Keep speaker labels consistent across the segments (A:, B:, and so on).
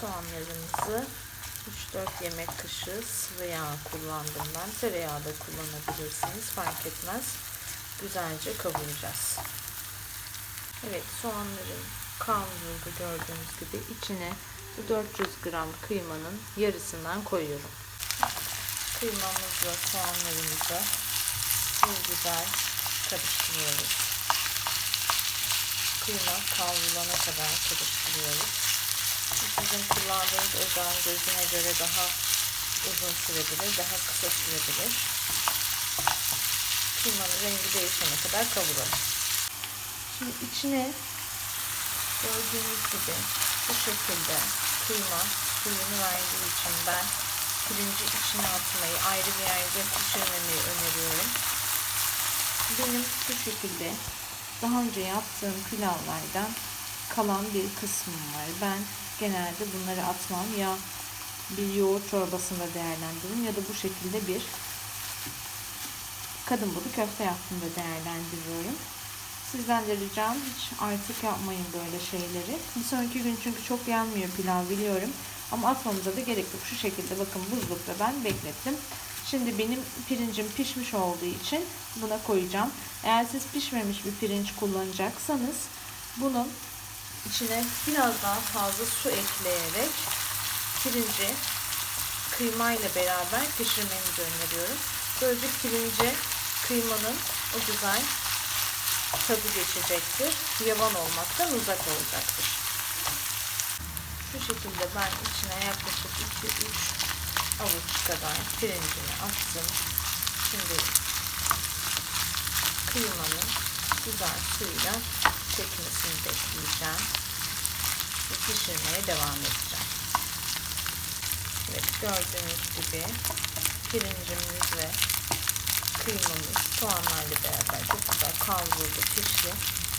A: soğanlarımızı 3-4 yemek kaşığı sıvı yağ kullandım ben. Tereyağı da kullanabilirsiniz. Fark etmez. Güzelce kavuracağız. Evet soğanların kavruldu gördüğünüz gibi. içine bu 400 gram kıymanın yarısından koyuyorum. Kıymamızla soğanlarımızı güzel karıştırıyoruz. Kıyma kavrulana kadar karıştırıyoruz. Sizin kullandığınız ocağın gözüne göre daha uzun sürebilir, daha kısa sürebilir. Kıymanın rengi değişene kadar kavuralım. Şimdi içine gördüğünüz gibi bu şekilde kıyma suyunu verdiği için ben pirinci içine atmayı, ayrı bir yerde pişirmemeyi öneriyorum. Benim bu şekilde daha önce yaptığım pilavlardan kalan bir kısmım var. Ben genelde bunları atmam ya bir yoğurt çorbasında değerlendiririm ya da bu şekilde bir kadın budu köfte yaptığımda değerlendiriyorum. Sizden de ricam hiç artık yapmayın böyle şeyleri. Bir sonraki gün çünkü çok yanmıyor pilav biliyorum. Ama atmamıza da gerek yok. Şu şekilde bakın buzlukta ben beklettim. Şimdi benim pirincim pişmiş olduğu için buna koyacağım. Eğer siz pişmemiş bir pirinç kullanacaksanız bunun içine biraz daha fazla su ekleyerek pirinci kıymayla beraber pişirmenizi öneriyorum. Böylece pirince kıymanın o güzel tadı geçecektir. Yavan olmaktan uzak olacaktır. Şu şekilde ben içine yaklaşık 2-3 avuç kadar pirincini attım. Şimdi kıymanın güzel suyla çekmesini bekleyeceğim. Ve pişirmeye devam edeceğim. Evet gördüğünüz gibi pirincimiz ve kıymamız soğanlarla beraber çok güzel kavruldu, pişti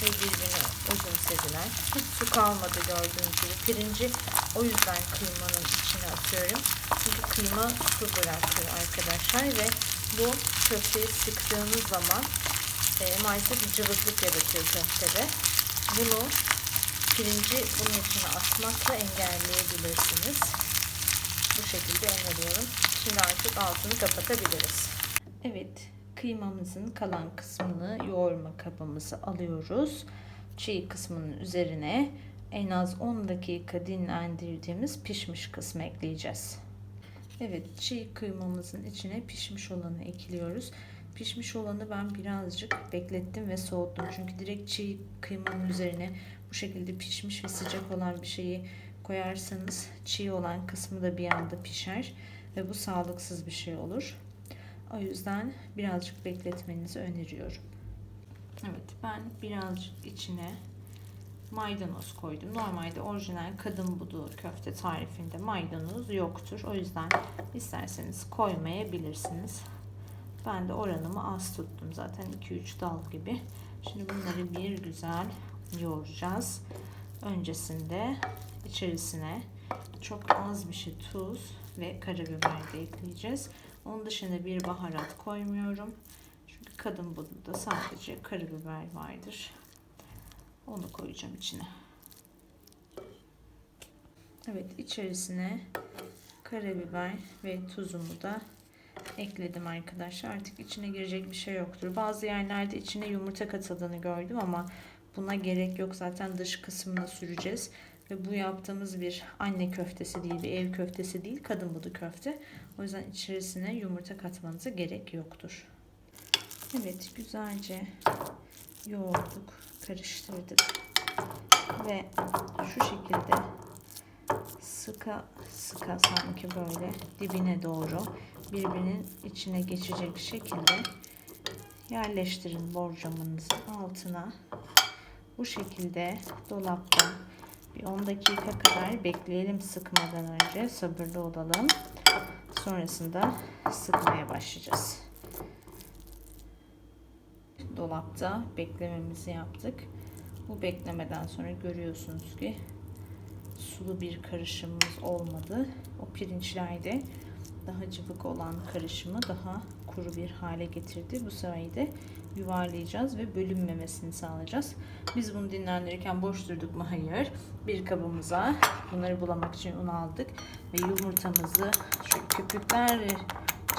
A: ve birbirine özümsediler. Hiç su kalmadı gördüğünüz gibi. Pirinci o yüzden kıymanın içine atıyorum. Çünkü kıyma su bırakıyor arkadaşlar ve bu köfteyi sıktığınız zaman e, maalesef cıvıklık yaratıyor köftede. Bunu pirinci bunun içine atmakla engelleyebilirsiniz. Bu şekilde öneriyorum. Şimdi artık altını kapatabiliriz. Evet, kıymamızın kalan kısmını yoğurma kabımıza alıyoruz. Çiğ kısmının üzerine en az 10 dakika dinlendirdiğimiz pişmiş kısmı ekleyeceğiz. Evet, çiğ kıymamızın içine pişmiş olanı ekliyoruz. Pişmiş olanı ben birazcık beklettim ve soğuttum. Çünkü direkt çiğ kıymanın üzerine bu şekilde pişmiş ve sıcak olan bir şeyi koyarsanız çiğ olan kısmı da bir anda pişer ve bu sağlıksız bir şey olur. O yüzden birazcık bekletmenizi öneriyorum. Evet ben birazcık içine maydanoz koydum. Normalde orijinal kadın budu köfte tarifinde maydanoz yoktur. O yüzden isterseniz koymayabilirsiniz. Ben de oranımı az tuttum zaten 2-3 dal gibi. Şimdi bunları bir güzel yoğuracağız. Öncesinde içerisine çok az bir şey tuz ve karabiber de ekleyeceğiz. Onun dışında bir baharat koymuyorum. Çünkü kadın bududa sadece karabiber vardır. Onu koyacağım içine. Evet içerisine karabiber ve tuzumu da ekledim arkadaşlar. Artık içine girecek bir şey yoktur. Bazı yerlerde içine yumurta katıldığını gördüm ama buna gerek yok. Zaten dış kısmına süreceğiz. Ve bu yaptığımız bir anne köftesi değil, bir ev köftesi değil, kadın budu köfte. O yüzden içerisine yumurta katmanıza gerek yoktur. Evet, güzelce yoğurduk, karıştırdık. Ve şu şekilde sıka sıka sanki böyle dibine doğru birbirinin içine geçecek şekilde yerleştirin borcamınızın altına. Bu şekilde dolapta bir 10 dakika kadar bekleyelim sıkmadan önce. Sabırlı olalım. Sonrasında sıkmaya başlayacağız. Dolapta beklememizi yaptık. Bu beklemeden sonra görüyorsunuz ki sulu bir karışımımız olmadı. O pirinçlerde daha cıvık olan karışımı daha kuru bir hale getirdi. Bu sayede yuvarlayacağız ve bölünmemesini sağlayacağız. Biz bunu dinlendirirken boş durduk mu? Hayır. Bir kabımıza bunları bulamak için un aldık ve yumurtamızı şu köpükler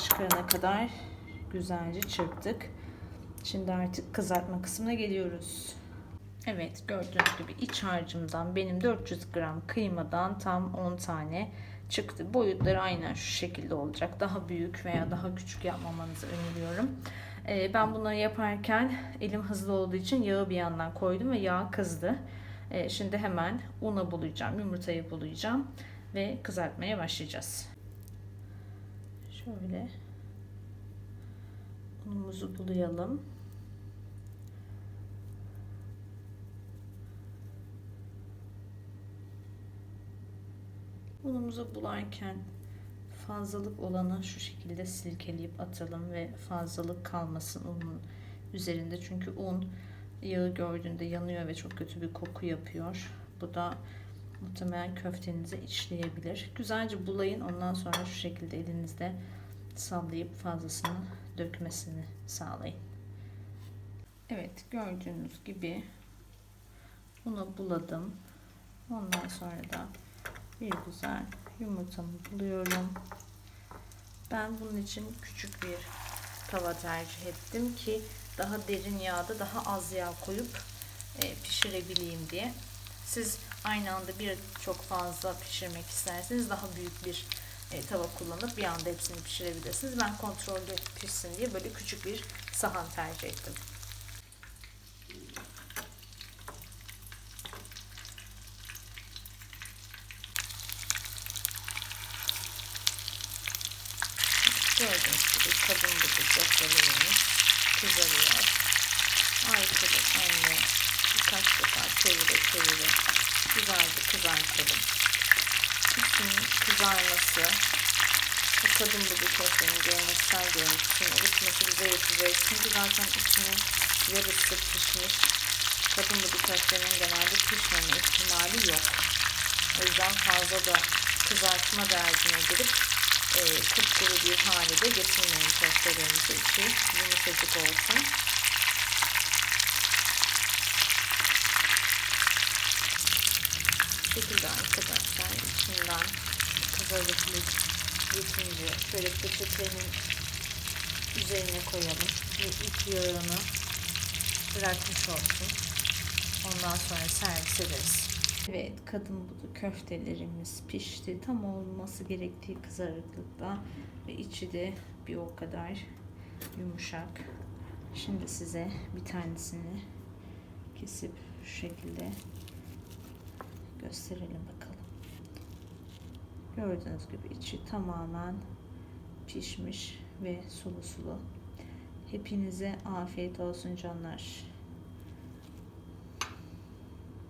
A: çıkarana kadar güzelce çırptık. Şimdi artık kızartma kısmına geliyoruz. Evet gördüğünüz gibi iç harcımdan benim 400 gram kıymadan tam 10 tane çıktı. Boyutları aynen şu şekilde olacak. Daha büyük veya daha küçük yapmamanızı öneriyorum. Ee, ben bunları yaparken elim hızlı olduğu için yağı bir yandan koydum ve yağ kızdı. Ee, şimdi hemen una bulayacağım, yumurtayı bulayacağım ve kızartmaya başlayacağız. Şöyle unumuzu bulayalım. Unumuzu bularken fazlalık olanı şu şekilde silkeleyip atalım ve fazlalık kalmasın unun üzerinde. Çünkü un yağı gördüğünde yanıyor ve çok kötü bir koku yapıyor. Bu da muhtemelen köftenize işleyebilir. Güzelce bulayın. Ondan sonra şu şekilde elinizde sallayıp fazlasını dökmesini sağlayın. Evet gördüğünüz gibi unu buladım. Ondan sonra da bir güzel yumurtamı buluyorum. Ben bunun için küçük bir tava tercih ettim ki daha derin yağda daha az yağ koyup e, pişirebileyim diye. Siz aynı anda bir çok fazla pişirmek isterseniz daha büyük bir e, tava kullanıp bir anda hepsini pişirebilirsiniz. Ben kontrollü pişsin diye böyle küçük bir sahan tercih ettim. Gördüğünüz gibi kadın gibi köftelerimiz kızarıyor. Arkada anne birkaç defa çevire çevire güzelce kızartalım. İçinin kızarması bu kadın gibi köftenin görüntüsel görüntüsünün oluşması bize yetecek. Çünkü zaten içinin yarısı pişmiş. Kadın gibi köftenin genelde pişmeme ihtimali yok. O yüzden fazla da kızartma derdine girip e, kupkuru bir hale de getirmeyin köftelerimizi. İçi yumuşacık olsun. Şekilde arkadaşlar içinden kızarıklık geçince şöyle peçetenin üzerine koyalım ve ilk yağını bırakmış olsun. Ondan sonra servis ederiz. Evet kadın budu köftelerimiz pişti. Tam olması gerektiği kızarıklıkta ve içi de bir o kadar yumuşak. Şimdi size bir tanesini kesip şu şekilde gösterelim bakalım. Gördüğünüz gibi içi tamamen pişmiş ve sulu sulu. Hepinize afiyet olsun canlar.